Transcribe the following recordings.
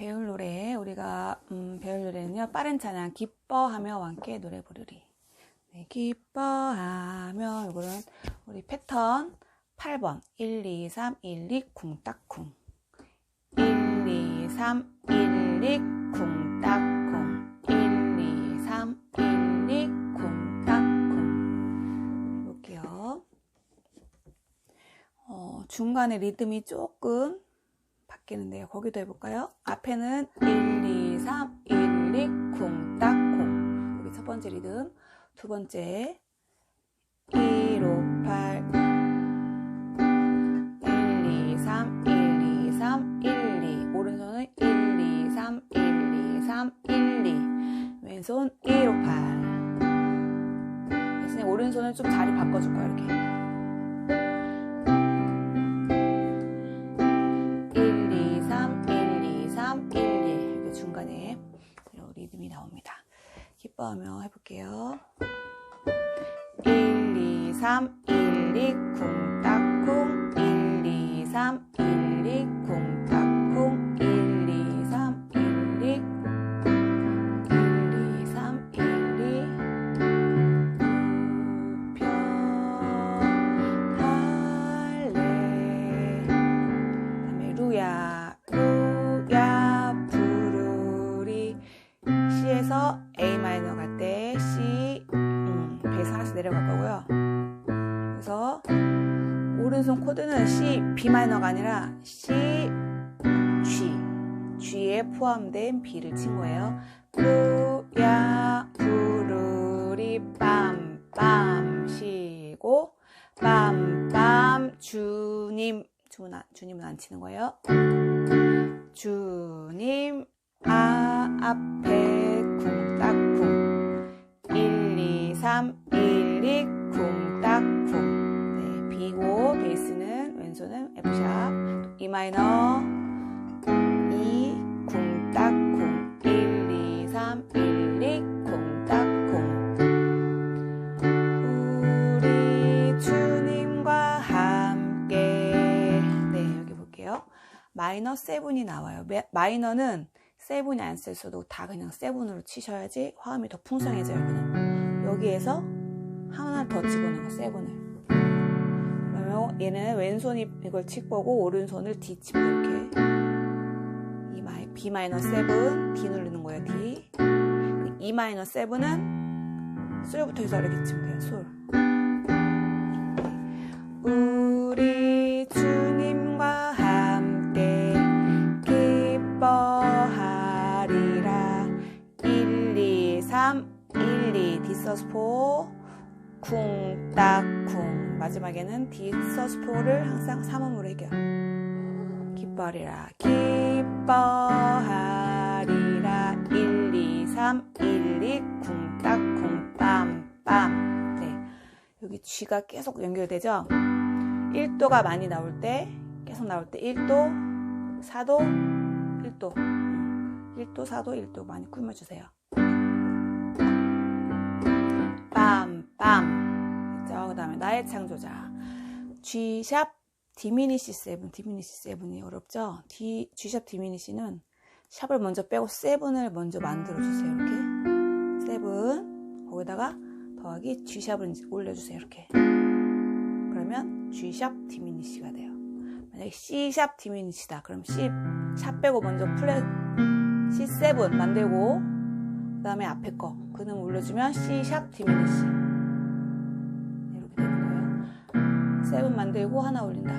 배울 노래 우리가 음, 배울 노래는요 빠른 찬양 기뻐하며 함께 노래 부르리. 네, 기뻐하며 이거는 우리 패턴 8번. 1 2 3 1 2 쿵딱쿵. 1 2 3 1 2 쿵딱쿵. 1 2 3 1 2 쿵딱쿵. 해볼게요. 어, 중간에 리듬이 조금 바뀌는데요. 거기도 해볼까요? 앞에는 1, 2, 3, 1, 2, 쿵, 딱, 쿵. 여기 첫 번째 리듬. 두 번째. 1, 5, 8. 1, 2, 3, 1, 2, 3, 1, 2. 오른손은 1, 2, 3, 1, 2, 3, 1, 2. 왼손 1, 5, 8. 대신에 오른손을 좀 자리 바꿔줄 거예요. 이렇게. 느낌이 나옵니다. 기뻐하며 해볼게요. 1, 2, 3, 1, 2, 9. A 마이너 갈 때 C 음, 베이스 하나씩 내려갈 거고요. 그래서 오른손 코드는 C B 마이너가 아니라 C G G에 포함된 B를 친 거예요. 루야 부르리 빰빰 쉬고 빰빰 주님 주문 안, 주님은 안 치는 거예요. 주님 아 앞에 쿵딱쿵. 1 2 3 1 2 쿵딱쿵. 네, B고 베이스는 왼손은 F샵 E 마이너. 2 쿵딱쿵. 1 2 3 1 2 쿵딱쿵. 우리 주님과 함께. 네 여기 볼게요. 마이너 세븐이 나와요. 매- 마이너는 세븐이 안 쓰셔도 다 그냥 세븐으로 치셔야지 화음이 더 풍성해져요 여기는 여기에서 하나 더 집어넣어요 세븐을. 그러면 얘는 왼손이 이걸 칠 거고 오른손을 D 치고 이렇게. E 마이 B 마이너 세븐 D 누르는 거예요 D. E 마이너 세븐은 솔부터 해서 이렇게 치면 돼요 솔 마지막에는 디서스포를 항상 삼음으로 해요 기뻐하리라. 기뻐하리라. 1, 2, 3, 1, 2 쿵딱 쿵 빰빰. 네. 여기 G가 계속 연결되죠? 1도가 많이 나올 때 계속 나올 때 1도 4도 1도. 1도 4도 1도 많이 꾸며주세요. 빰빰. 그 다음에 나의 창조자. G샵 디미니시 세븐 디미니시 세븐이 어렵죠? D, G샵 디미니시는 샵을 먼저 빼고 세븐을 먼저 만들어주세요 이렇게. 세븐 거기다가 더하기 G샵을 올려주세요 이렇게. 그러면 G샵 디미니시가 돼요. 만약에 C샵 디미니시다. 그럼 C 샵 빼고 먼저 플랫 C7 만들고 그 다음에 앞에 거 그놈 올려주면 C샵 디미니시 7 만들고 하나 올린다.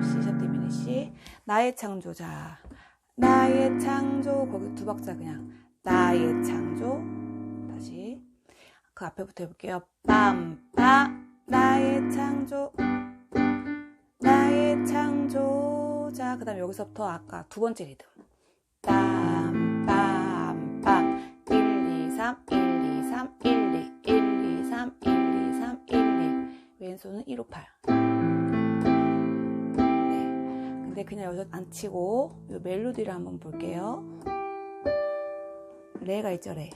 C샵 디미니시 나의 창조자. 나의 창조. 거기 두 박자 그냥. 나의 창조. 다시. 그 앞에부터 해볼게요. 빰빰 나의 창조. 나의 창조자. 그 다음에 여기서부터 아까 두 번째 리듬 왼손은 1 5 8 네. 근데 그냥 여기서 안 치고 이 멜로디를 한번 볼게요. 레가 있죠 레?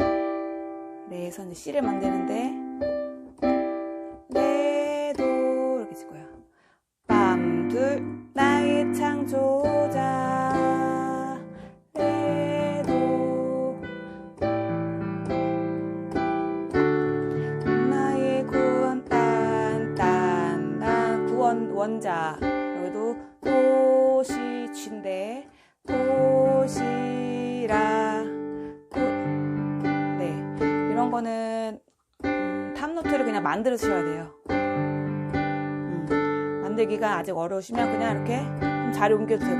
레에서 이제 C를 만드는데 음, 탑노트를 그냥 만들으셔야 돼요. 음, 만들기가 아직 어려우시면 그냥 이렇게 좀 자리 옮겨도 되고.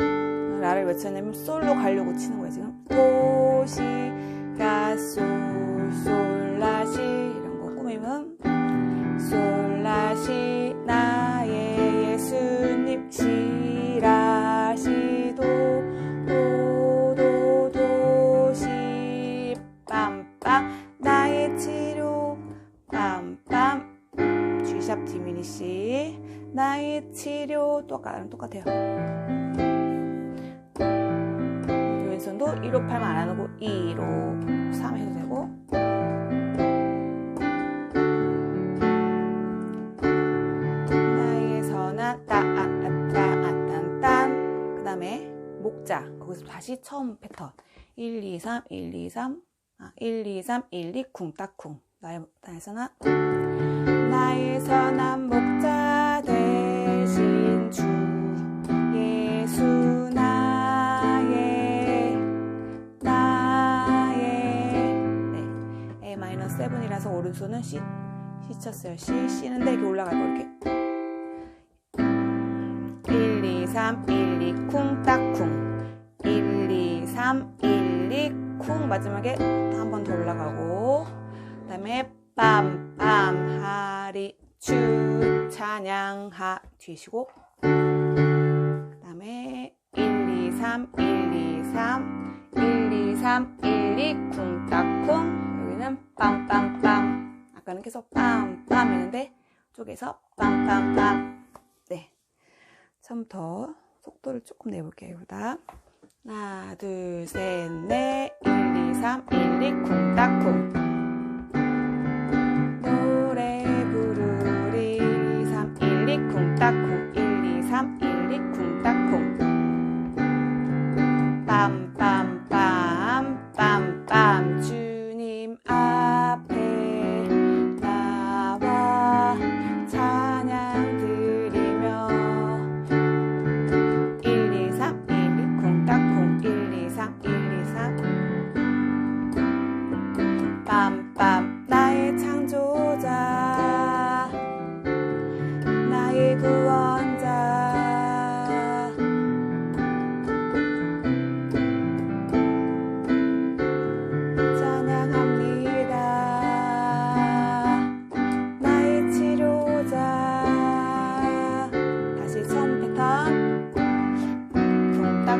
음, 라를 외쳐내면 솔로 가려고 치는 거예요 지금. 도시 나의 치료 똑같, 똑같아요. 왼손도 1호 8만 안 하고 2호 3 해도 되고. 나의 선한 따아따아딴딴. 그 다음에 목자. 거기서 다시 처음 패턴. 1, 2, 3, 1, 2, 3 아, 1, 2, 3, 1, 2, 쿵, 딱쿵. 나의, 나의 선한 나의 선한 7이라서 오른손은 C C 쳤어요. C C는 되게 올라가고 이렇게. 1 2 3 1 2 쿵 딱쿵. 1 2 3 1 2 쿵. 마지막에 한 번 더 올라가고. 그 다음에 빰빰 하리 주 찬양하. 뒤시고. 그 다음에 1 2 3 1 2 3 1 2 3 1 2 쿵 딱쿵. 여기는 빰빰빰 아까는 계속 빰빰 했는데 쪽에서 빰빰빰 네. 처음부터 속도를 조금 내볼게요 이보다. 하나 둘 셋 넷. 1 2 3 1 2 쿵 딱쿵. 노래 부르리. 1 2 3 1 2 쿵 딱쿵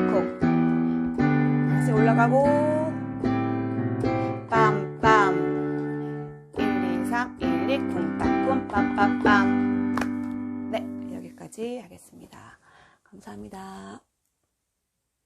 쿵딱쿵 다시 올라가고. 빰빰. 1 2 3 1 2 쿵딱쿵 빰빰빰. 네 여기까지 하겠습니다. 감사합니다